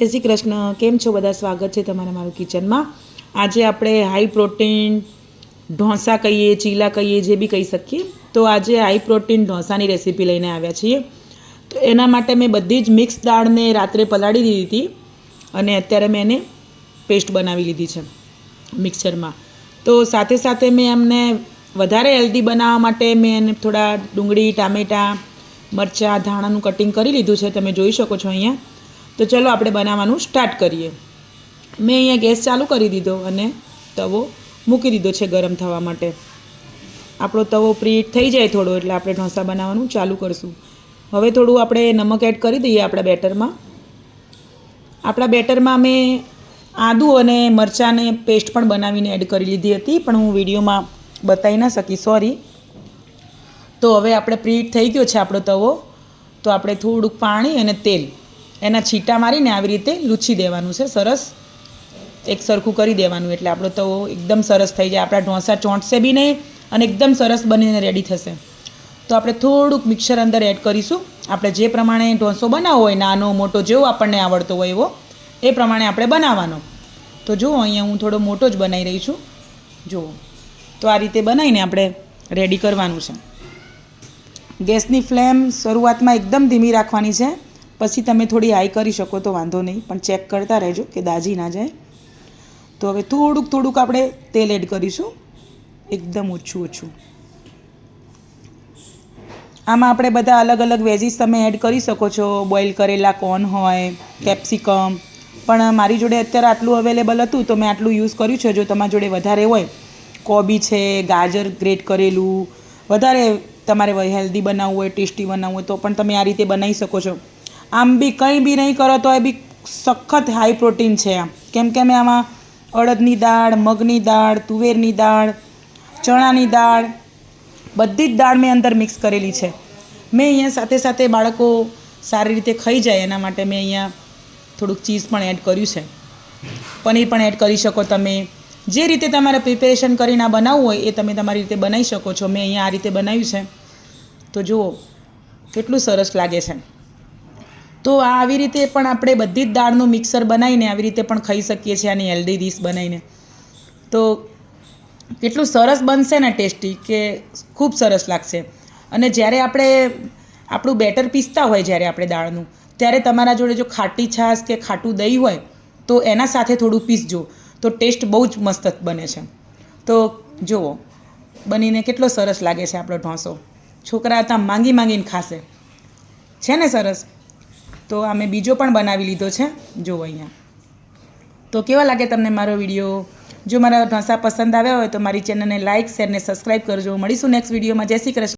જય શ્રી કૃષ્ણ, કેમ છો? બધા સ્વાગત છે તમારા મારું કિચનમાં. આજે આપણે હાઈ પ્રોટીન ઢોસા કહીએ, ચીલા કહીએ, જે બી કહી શકીએ. તો આજે હાઈ પ્રોટીન ઢોસાની રેસીપી લઈને આવ્યા છીએ. તો એના માટે મેં બધી જ મિક્સ દાળને રાત્રે પલાળી દીધી હતી અને અત્યારે મેં એને પેસ્ટ બનાવી લીધી છે મિક્સરમાં તો સાથે સાથે મેં એમને વધારે હેલ્ધી બનાવવા માટે મેં એને થોડા ડુંગળી, ટામેટાં, મરચાં, ધાણાનું કટિંગ કરી લીધું છે. તમે જોઈ શકો છો અહીંયા. તો ચલો આપણે બનાવવાનું સ્ટાર્ટ કરીએ. મેં અહીંયા ગેસ ચાલુ કરી દીધો અને તવો મૂકી દીધો છે ગરમ થવા માટે. આપણો તવો પ્રીટ થઈ જાય થોડો એટલે આપણે ઢોસા બનાવવાનું ચાલુ કરશું. હવે થોડું આપણે નમક એડ કરી દઈએ આપણા બેટરમાં. આપણા બેટરમાં મેં આદુ અને મરચાંને પેસ્ટ પણ બનાવીને એડ કરી લીધી હતી, પણ હું વિડીયોમાં બતાવી ના શકી સોરી તો હવે આપણે પ્રીટ થઈ ગયો છે આપણો તવો. તો આપણે થોડુંક પાણી અને તેલ એના છીટા મારીને આવી રીતે લૂછી દેવાનું છે. સરસ. એક સરખું કરી દેવાનું એટલે આપણો તવો એકદમ સરસ થઈ જાય. આપણા ઢોંસા ચોંટશે બી નહીં અને એકદમ સરસ બનીને રેડી થશે. તો આપણે થોડુંક મિક્સર અંદર એડ કરીશું. આપણે જે પ્રમાણે ઢોંસો બનાવવો હોય, નાનો, મોટો, જેવો આપણને આવડતો હોય એવો, એ પ્રમાણે આપણે બનાવવાનો. તો જુઓ, અહીંયા હું થોડો મોટો જ બનાવી રહી છું. જુઓ. તો આ રીતે બનાવીને આપણે રેડી કરવાનું છે. ગેસની ફ્લેમ શરૂઆતમાં એકદમ ધીમી રાખવાની છે. પછી તમે થોડી હાઈ કરી શકો તો વાંધો નહીં, પણ ચેક કરતા રહેજો કે દાજી ના જાય. તો હવે થોડુંક થોડુંક આપણે તેલ એડ કરીશું. એકદમ ઓછું ઓછું. આમાં આપણે બધા અલગ અલગ વેજીસ તમે એડ કરી શકો છો. બોઇલ કરેલા કોર્ન હોય, કેપ્સિકમ. પણ મારી જોડે અત્યારે આટલું અવેલેબલ હતું તો મેં આટલું યુઝ કર્યું છે. જો તમારી જોડે વધારે હોય, કોબી છે, ગાજર ગ્રેટ કરેલું, વધારે તમારે હેલ્ધી બનાવવું હોય, ટેસ્ટી બનાવવું હોય તો પણ તમે આ રીતે બનાવી શકો છો. આમ બી કંઈ બી નહીં કરો તો એ બી સખત હાઈ પ્રોટીન છે આમ. કેમ કે મેં આમાં અડદની દાળ, મગની દાળ, તુવેરની દાળ, ચણાની દાળ, બધી જ દાળ મેં અંદર મિક્સ કરેલી છે. મેં અહીંયા સાથે સાથે બાળકો સારી રીતે ખાઈ જાય એના માટે મેં અહીંયા થોડુંક ચીઝ પણ એડ કર્યું છે. પનીર પણ એડ કરી શકો તમે. જે રીતે તમારે પ્રિપેરેશન કરીને આ બનાવવું હોય એ તમે તમારી રીતે બનાવી શકો છો. મેં અહીંયા આ રીતે બનાવ્યું છે. તો જુઓ, કેટલું સરસ લાગે છે. તો આ આવી રીતે પણ આપણે બધી જ દાળનું મિક્સર બનાવીને આવી રીતે પણ ખાઈ શકીએ છીએ આની હેલ્ધી ડીશ બનાવીને. તો કેટલું સરસ બનશે ને ટેસ્ટી કે ખૂબ સરસ લાગશે. અને જ્યારે આપણે આપણું બેટર પીસતા હોય જ્યારે આપણે દાળનું, ત્યારે તમારા જોડે જો ખાટી છાશ કે ખાટું દહીં હોય, તો એના સાથે થોડું પીસજો. તો ટેસ્ટ બહુ જ મસ્ત બને છે. તો જુઓ, બનીને કેટલો સરસ લાગે છે આપણો ઢોંસો. છોકરા હતા, માંગી માંગીને ખાશે. છે ને સરસ? તો અમે બીજો પણ બનાવી લીધો છે. જુઓ અહીંયા. તો કેવા લાગે તમને મારો વીડિયો? જો મારા ઢોસા પસંદ આવ્યા હોય તો મારી ચેનલને લાઇક શેર ને સબસ્ક્રાઈબ કરજો. મળીશું નેક્સ્ટ વિડીયોમાં. જય શ્રી કૃષ્ણ.